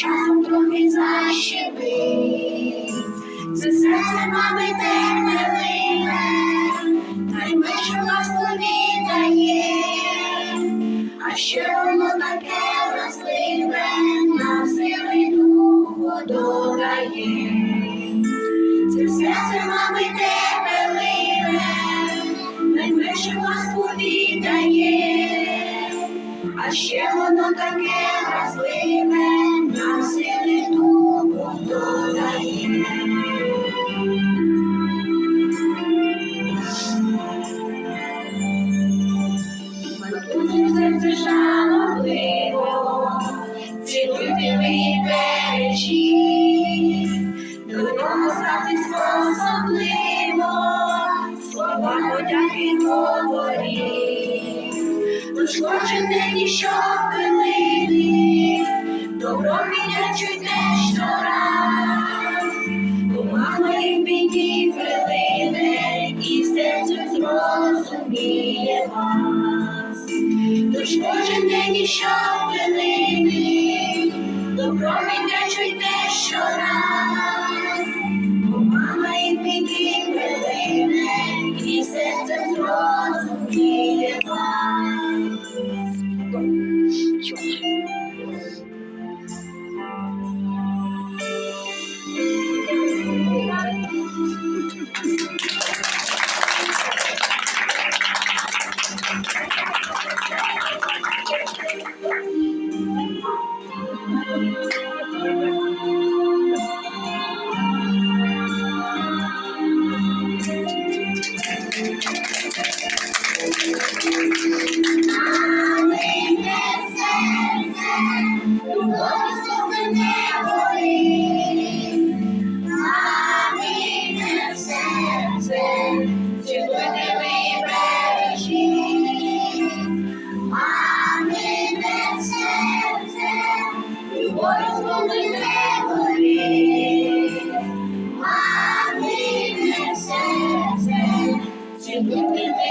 часом трохи защемить. Це серце мами терпеливе, найменше благослові дає, а ще воно таке вразливе, на сили духу додає. А ще воно таке вразливе, на сили духу додає. Матусю серце жалобливо, цілуйте ви бережіть, до нього ставтесь особливо, слова подяки говоріть, день і щохвилини, добро віддячуйте щораз, бо мама в біді прилине, і серце зрозуміє вас. Тож кожен день і щохвилини, добро віддячуйте щораз, бо мама в біді You.